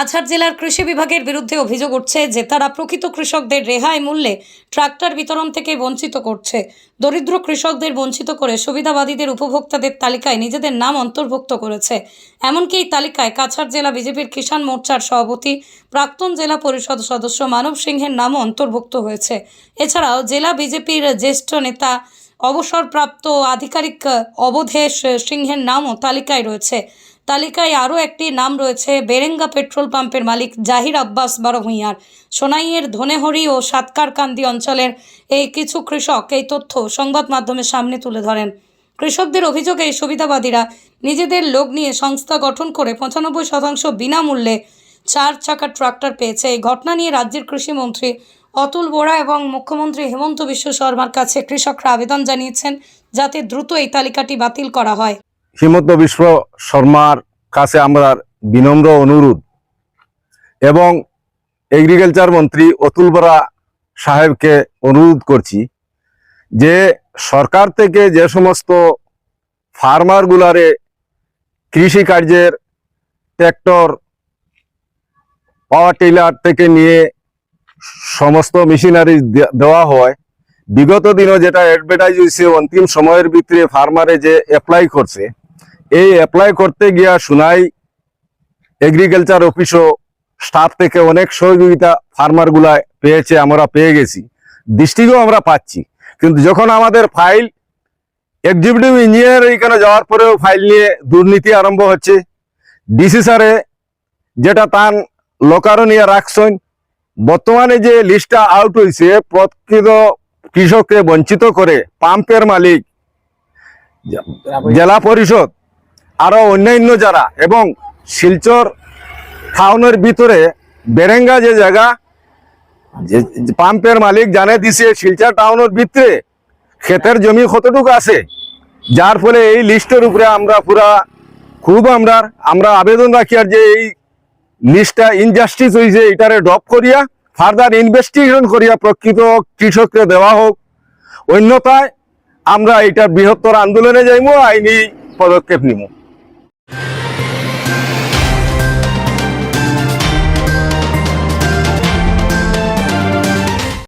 কাছাড় জেলার কৃষি বিভাগের বিরুদ্ধে অভিযোগ উঠছে যে তারা প্রকৃত কৃষকদের রেহাই মূল্যে ট্রাক্টর বিতরণ থেকে বঞ্চিত করছে। দরিদ্র কৃষকদের বঞ্চিত করে সুবিধাবাদীদের উপভোক্তাদের তালিকায় নিজেদের নাম অন্তর্ভুক্ত করেছে। এমনকি এই তালিকায় কাছাড় জেলা বিজেপির কিষাণ মোর্চার সভাপতি, প্রাক্তন জেলা পরিষদ সদস্য মানব সিংহের নামও অন্তর্ভুক্ত হয়েছে। এছাড়াও জেলা বিজেপির জ্যেষ্ঠ নেতা, অবসরপ্রাপ্ত আধিকারিক অবধেশ সিংহের নামও তালিকায় রয়েছে। তালিকায় আরও একটি নাম রয়েছে, বেরেঙ্গা পেট্রোল পাম্পের মালিক জাহির আব্বাস বারোভূঁইয়ার। সোনাইয়ের ধনেহরি ও সাতকারকান্দি অঞ্চলের এই কিছু কৃষক এই তথ্য সংবাদ মাধ্যমের সামনে তুলে ধরেন। কৃষকদের অভিযোগে এই সুবিধাবাদীরা নিজেদের লোক নিয়ে সংস্থা গঠন করে পঁচানব্বই শতাংশ বিনামূল্যে চার চাকা ট্রাক্টর পেয়েছে। এই ঘটনা নিয়ে রাজ্যের কৃষিমন্ত্রী অতুল বোরা এবং মুখ্যমন্ত্রী হেমন্ত বিশ্ব শর্মার কাছে কৃষকরা আবেদন জানিয়েছেন যাতে দ্রুত এই তালিকাটি বাতিল করা হয়। হিমন্ত বিশ্ব শর্মার কাছে আমরা বিনম্র অনুরোধ। এবং এগ্রিকালচার মন্ত্রী অতুল বরা সাহেবকে অনুরোধ করছি যে সরকার থেকে যে সমস্ত ফার্মারগুলারে কৃষি কার্যের ট্র্যাক্টর পাওয়ার টিলার থেকে নিয়ে সমস্ত মেশিনারি দেওয়া হয়। বিগত দিনও যেটা অ্যাডভার্টাইজ হয়েছে, অন্তিম সময়ের ভিতরে ফার্মারে যে অ্যাপ্লাই করছে এই অ্যাপ্লাই করতে গিয়া শুনাই এগ্রিকালচার অফিসও স্টাফ থেকে অনেক সহযোগিতা ফার্মারগুলা পেয়েছে আমরা পেয়ে গেছি। দৃষ্টিকেও আমরা পাচ্ছি। কিন্তু যখন আমাদের ফাইল এক্সিকিউটিভ ইঞ্জিনিয়ার এখানে যাওয়ার পরেও ফাইল নিয়ে দুর্নীতি আরম্ভ হচ্ছে ডিসি স্যারে যেটা তান লোকারও নিয়ে রাখছেন বর্তমানে যে লিস্টটা আউট হয়েছে প্রকৃত কৃষককে বঞ্চিত করে পাম্পের মালিক জেলা পরিষদ আরও অন্যান্য যারা এবং শিলচর টাউনের ভিতরে বেরেঙ্গা যে জায়গা, যে পাম্পের মালিক জানে দিছে, শিলচর টাউনের ভিতরে ক্ষেতের জমি কতটুকু আছে, যার ফলে এই লিস্টের উপরে আমরা পুরা খুব আমরা আমরা আবেদন রাখি আর যে এই লিস্টটা ইনজাস্টিস হয়েছে এটারে ড্রপ করিয়া ফার্দার ইনভেস্টিগেশন করিয়া প্রকৃত কৃষককে দেওয়া হোক। অন্যথায় আমরা এটা বৃহত্তর আন্দোলনে যাইমু, আইনি পদক্ষেপ নিমু।